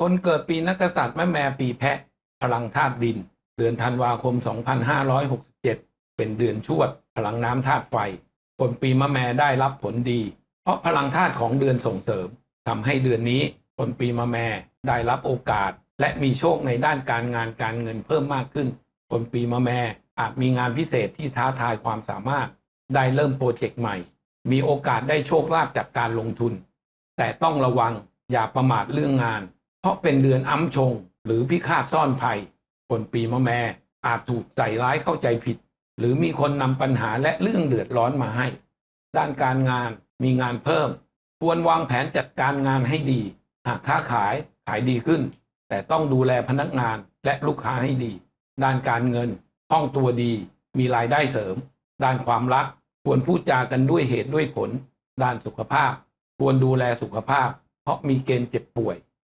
คนเกิดปีนักษัตริย์แม่แม่ปีแพะ พลังธาตุดิน เดือนธันวาคม 2567 เป็นเดือนชวด พลังน้ำธาตุไฟ คนปีมะแม่ได้รับผลดี เพราะพลังธาตุของเดือนส่งเสริมทำให้เดือนนี้คนปีมะแม่ได้รับโอกาส และมีโชคในด้านการงานการเงินเพิ่มมากขึ้น คนปีมะแม่อาจมีงานพิเศษที่ท้าทายความสามารถ ได้เริ่มโปรเจกต์ใหม่ มีโอกาสได้โชคลาภจากการลงทุน แต่ต้องระวังอย่าประมาทเรื่องงาน ราะเป็นเดือนอ้ำชง หรือพิฆาตซ่อนภัย คนปีมะแม่อาจถูกใส่ร้ายเข้าใจผิด หรือมีคนนำปัญหาและเรื่องเดือดร้อนมาให้ ด้านการงานมีงานเพิ่ม ควรวางแผนจัดการงานให้ดี หากค้าขายขายดีขึ้น แต่ต้องดูแลพนักงานและลูกค้าให้ดี ด้านการเงินคล่องตัวดี มีรายได้เสริม ด้านความรัก ควรพูดจากันด้วยเหตุด้วยผล ด้านสุขภาพ ควรดูแลสุขภาพ เพราะมีเกณฑ์เจ็บป่วย